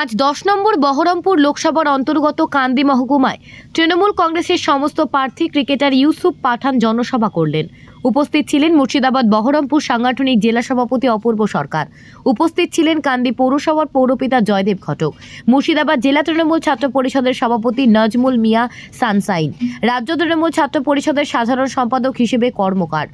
আজ দশ নম্বর বহরমপুর লোকসভার অন্তর্গত কান্দি মহকুমায় তৃণমূল কংগ্রেসের সমস্ত প্রার্থী ক্রিকেটার ইউসুফ পাঠান জনসভা করলেন। উপস্থিত ছিলেন মুর্শিদাবাদ বহরমপুর সাংগঠনিক জেলা সভাপতি অপূর্ব সরকার। উপস্থিত ছিলেন কান্দি পৌরসভার পৌরপিতা জয়দেব ঘটক। মুর্শিদাবাদ জেলা তৃণমূল ছাত্র পরিষদের সভাপতি নজমুল মিয়া সানসাইন। রাজ্য তৃণমূল ছাত্র পরিষদের সাধারণ সম্পাদক হিসেবে কর্মকার।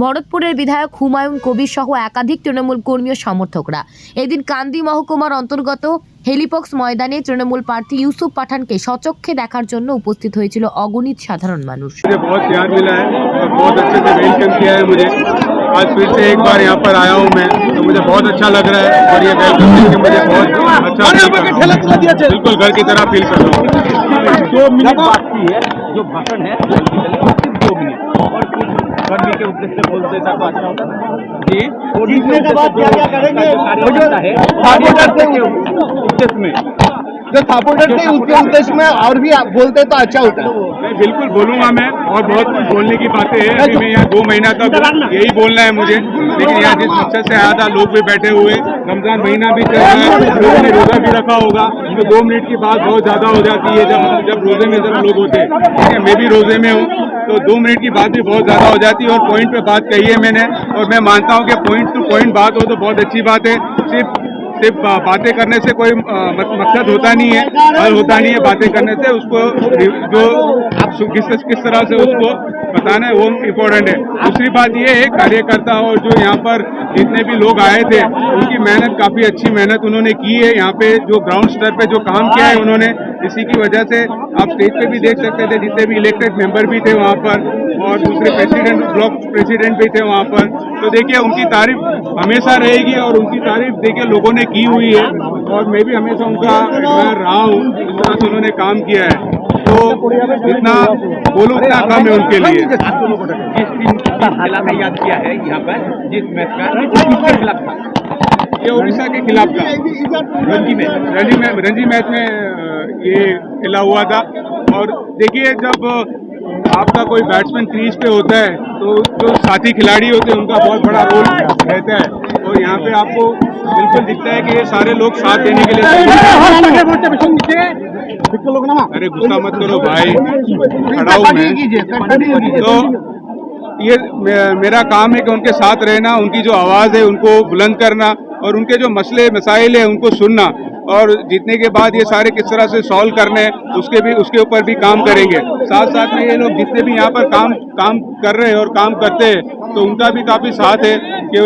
ভরতপুরের বিধায়ক হুমায়ুন কবির সহ একাধিক তৃণমূল কর্মী ও সমর্থকরা। এদিন কান্দি মহকুমার অন্তর্গত হেলিপক্স ময়দানে তৃণমূল প্রার্থী ইউসুফ পাঠানকে সচক্ষে দেখার জন্য উপস্থিত হয়েছিল অগণিত সাধারণ মানুষ मुझे बहुत प्यार मिला है और बहुत अच्छे से वेलकम किया है मुझे आज फिर से एक बार यहाँ पर आया हूँ मैं तो मुझे बहुत अच्छा लग रहा है और ये वेलकम करके मुझे बहुत अच्छा feel कर रहा हूँ। बिल्कुल घर की तरह फील कर रहा हूँ दो मिनट बाकी है जो भाषण है दो मिनट और कर्मी के उद्देश्य से बोलते तक अच्छा होता जी। जीतने के बाद क्या क्या करेंगे? है कार्यकर्ता के उद्देश्य में। जो सपोर्टर थे उसके उद्देश्य में और भी आप बोलते तो अच्छा होता। मैं बिल्कुल बोलूँगा मैं, और बहुत कुछ बोलने की बातें हैं। अभी मैं यहाँ दो महीना तक यही बोलना है मुझे। लेकिन यहाँ जिस मकसद से आया था, लोग भी बैठे हुए। रमज़ान महीना भी चल रहा है लोगों ने रोजा भी रखा होगा। तो दो मिनट की बात बहुत ज़्यादा हो जाती है जब जब रोज़े में जब लोग होते हैं। मैं भी रोज़े में हूँ तो दो मिनट की बात भी बहुत ज़्यादा हो जाती है। और पॉइंट पे बात कही है मैंने, और मैं मानता हूँ कि पॉइंट टू पॉइंट बात हो तो बहुत अच्छी बात है। सिर्फ़ सिर्फ़ बातें करने से कोई मकसद होता नहीं है। हल होता नहीं है बातें करने से, उसको जो किस किस तरह से उसको बताना है, वो इम्पोर्टेंट है। दूसरी बात ये है, कार्यकर्ता और जो यहाँ पर जितने भी लोग आए थे, उनकी मेहनत, काफ़ी अच्छी मेहनत उन्होंने की है। यहाँ पे जो ग्राउंड स्तर पे जो काम किया है, उन्होंने इसी की वजह से आप स्टेज पे भी देख सकते थे जितने भी इलेक्टेड मेंबर भी थे वहाँ पर और दूसरे प्रेसिडेंट ब्लॉक प्रेसिडेंट भी थे वहाँ पर। तो देखिए उनकी तारीफ़ हमेशा रहेगी और उनकी तारीफ़ देखिए लोगों ने की हुई है और मैं भी हमेशा उनका रहा हूँ जिस तरह से उन्होंने काम किया है। तो जितना बोलो उतना कम है उनके लिए। जिस टीम का खिलाफ याद किया है यहाँ पर जिस मैच का? वो खिलाफ था? ये उड़ीसा के खिलाफ था। रणजी में रणजी में रणजी मैच में ये खेला हुआ था। और देखिए, जब आपका कोई बैट्समैन क्रीज पे होता है तो जो साथी खिलाड़ी होते हैं, उनका बहुत बड़ा रोल रहता है। और यहाँ पे आपको बिल्कुल दिखता है कि ये सारे लोग साथ देने के लिए अरे, गुस्सा मत करो भाई। खड़ा तो ये मेरा काम है कि उनके साथ रहना, उनकी जो आवाज़ है, उनको बुलंद करना और उनके जो मसले, मसाइल है, उनको सुनना। और जीतने के बाद ये सारे किस तरह से सॉल्व करने हैं, उसके भी, उसके ऊपर भी काम करेंगे। साथ साथ में ये लोग जितने भी यहाँ पर काम काम कर रहे हैं और काम करते हैं तो उनका भी काफ़ी साथ है कि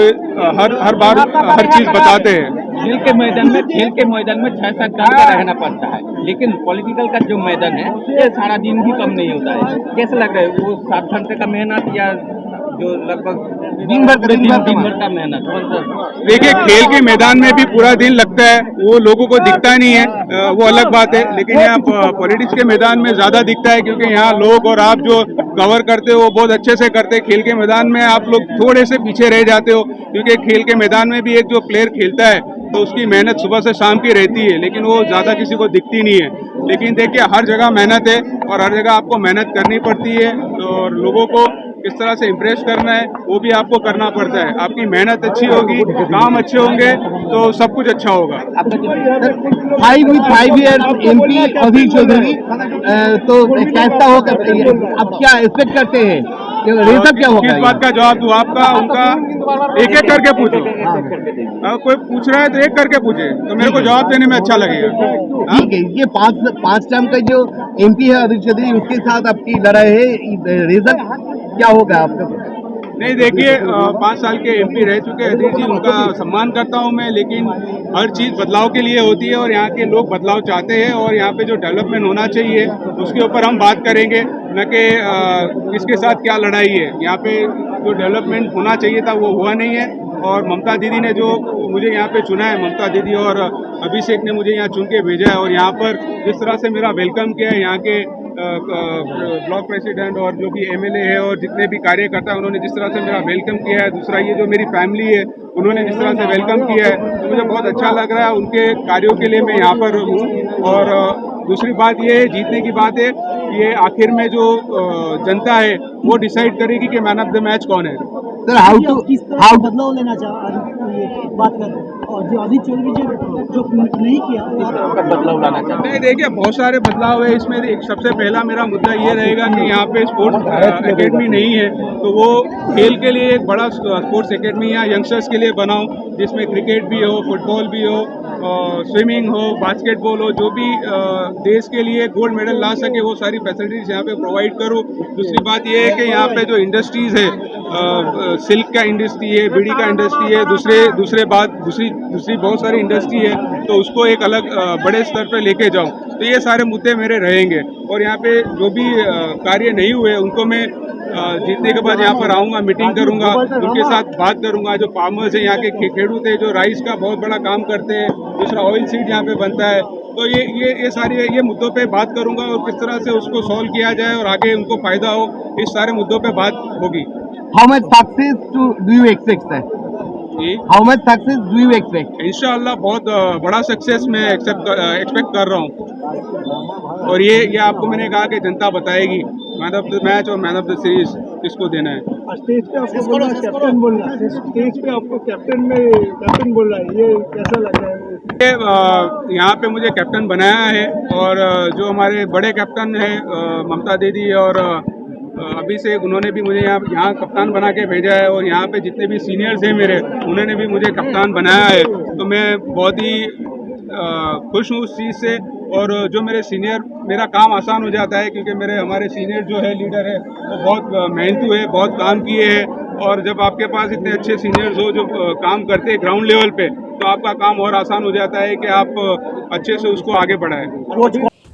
हर हर बार हर चीज़ बताते हैं। खेल के मैदान में, खेल के मैदान में छह सात घंटा रहना पड़ता है, लेकिन पॉलिटिकल का जो मैदान है, ये सारा दिन भी कम नहीं होता है। कैसे लग रहा है? वो सात घंटे का मेहनत या जो लगभग दिन भर- दिन दिन भर दिन भर का मेहनत। देखिए खेल के मैदान में भी पूरा दिन लगता है वो लोगों को दिखता नहीं है वो अलग बात है लेकिन यहाँ पॉलिटिक्स के मैदान में ज़्यादा दिखता है क्योंकि यहाँ लोग और आप जो कवर करते हो वो बहुत अच्छे से करते हैं। खेल के मैदान में आप लोग थोड़े से पीछे रह जाते हो क्योंकि खेल के मैदान में भी एक जो प्लेयर खेलता है तो उसकी मेहनत सुबह से शाम की रहती है लेकिन वो ज़्यादा किसी को दिखती नहीं है। लेकिन देखिए हर जगह मेहनत है और हर जगह आपको मेहनत करनी पड़ती है और लोगों को किस तरह से इम्प्रेस करना है वो भी आपको करना पड़ता है। आपकी मेहनत अच्छी होगी काम अच्छे होंगे तो सब कुछ अच्छा होगा। Five with five year MP Adhir Chowdhury तो कैसा होगा आप क्या एक्सपेक्ट करते हैं? रिज़ल्ट क्या किस होगा बात का जवाब दूँ आपका उनका? एक एक करके पूछो। अगर कोई पूछ रहा है तो एक करके पूछे तो मेरे को जवाब देने में अच्छा लगेगा। हाँ? ठीक है? ये पाँच पाँच टर्म का जो एमपी है अधीर चौधरी उसके साथ आपकी लड़ाई है रिज़ल्ट क्या होगा आपका नहीं, देखिए पाँच साल के एमपी रह चुके हैं। अधीर जी, उनका सम्मान करता हूँ मैं, लेकिन हर चीज़ बदलाव के लिए होती है और यहाँ के लोग बदलाव चाहते हैं और यहाँ पे जो डेवलपमेंट होना चाहिए, उसके ऊपर हम बात करेंगे। न कि किसके साथ क्या लड़ाई है। यहाँ पे जो डेवलपमेंट होना चाहिए था, वो हुआ नहीं है। और ममता दीदी ने जो मुझे यहाँ पे चुना है, ममता दीदी और अभिषेक ने मुझे यहाँ चुन के भेजा है। और यहाँ पर जिस तरह से मेरा वेलकम किया है, यहाँ के ब्लॉक प्रेसिडेंट और जो भी एमएलए है और जितने भी कार्यकर्ता उन्होंने जिस तरह से मेरा वेलकम किया है। दूसरा ये जो मेरी फैमिली है, उन्होंने जिस तरह से वेलकम किया है तो मुझे बहुत अच्छा लग रहा है उनके कार्यों के लिए मैं यहाँ पर हूँ। और दूसरी बात ये है, जीतने की बात है ये आखिर में जो जनता है, वो डिसाइड करेगी कि मैन ऑफ़ द मैच कौन है। सर हाउ टू हाउ बदलाव लेना चाह ये बात कर और जो चौधरी जी जो नहीं किया किस तरह का बदलाव लाना चाहते नहीं देखिए बहुत सारे बदलाव है इसमें। एक सबसे पहला मेरा मुद्दा ये रहेगा कि यहाँ पे स्पोर्ट्स एकेडमी नहीं है। तो वो खेल के लिए एक बड़ा स्पोर्ट्स एकेडमी यहाँ यंगस्टर्स के लिए बनाऊँ जिसमें क्रिकेट भी हो फुटबॉल भी हो स्विमिंग हो बास्केटबॉल हो जो भी देश के लिए गोल्ड मेडल ला सके वो सारी फैसिलिटीज़ यहाँ पे प्रोवाइड करूँ। दूसरी बात ये है कि यहाँ पे जो इंडस्ट्रीज़ है सिल्क का इंडस्ट्री है, बीड़ी का इंडस्ट्री है, दूसरे दूसरे बात, दूसरी दूसरी बहुत सारी इंडस्ट्री है तो उसको एक अलग बड़े स्तर पर लेके जाऊँ तो ये सारे मुद्दे मेरे रहेंगे। और यहाँ पे जो भी कार्य नहीं हुए, उनको मैं जीतने के बाद यहाँ पर आऊँगा, मीटिंग करूँगा, उनके साथ बात करूँगा। जो फार्मर्स हैं यहाँ के खेडूत है, जो राइस का बहुत बड़ा काम करते हैं, दूसरा ऑयल सीड यहाँ पे बनता है तो ये ये ये सारी, ये मुद्दों पे बात करूँगा और किस तरह से उसको सॉल्व किया जाए और आगे उनको फ़ायदा हो, इस सारे मुद्दों पे बात होगी। How much success to do you expect sir ji. How much success do you expect इंशाल्लाह बहुत अ, बड़ा सक्सेस मैं एक्सेप्ट एक्सपेक्ट कर रहा हूँ। और ये ये आपको मैंने कहा कि जनता बताएगी मैन ऑफ़ द मैच और मैन ऑफ़ द सीरीज़ किसको देना है। स्टेज पे आपको बोल रहा है कैप्टन बोल रहा है। स्टेज पे आपको कैप्टन में कैप्टन बोल रहा है। ये कैसा लग रहा है? ये, अ, यहाँ पे मुझे कैप्टन बनाया है और अ, जो हमारे बड़े कैप्टन हैं अ, ममता दीदी और अ, अभी से उन्होंने भी मुझे यहाँ यहाँ कप्तान बना के भेजा है और यहाँ पे जितने भी सीनियर्स हैं मेरे, उन्होंने भी मुझे कप्तान बनाया है। तो मैं बहुत ही खुश हूँ उस चीज़ से और जो मेरे सीनियर मेरा काम आसान हो जाता है क्योंकि मेरे, हमारे सीनियर जो है लीडर है, वो बहुत मेहनतू है, बहुत काम किए हैं और जब आपके पास इतने अच्छे सीनियर्स हो जो काम करते हैं ग्राउंड लेवल पे तो आपका काम और आसान हो जाता है कि आप अच्छे से उसको आगे बढ़ाएँ।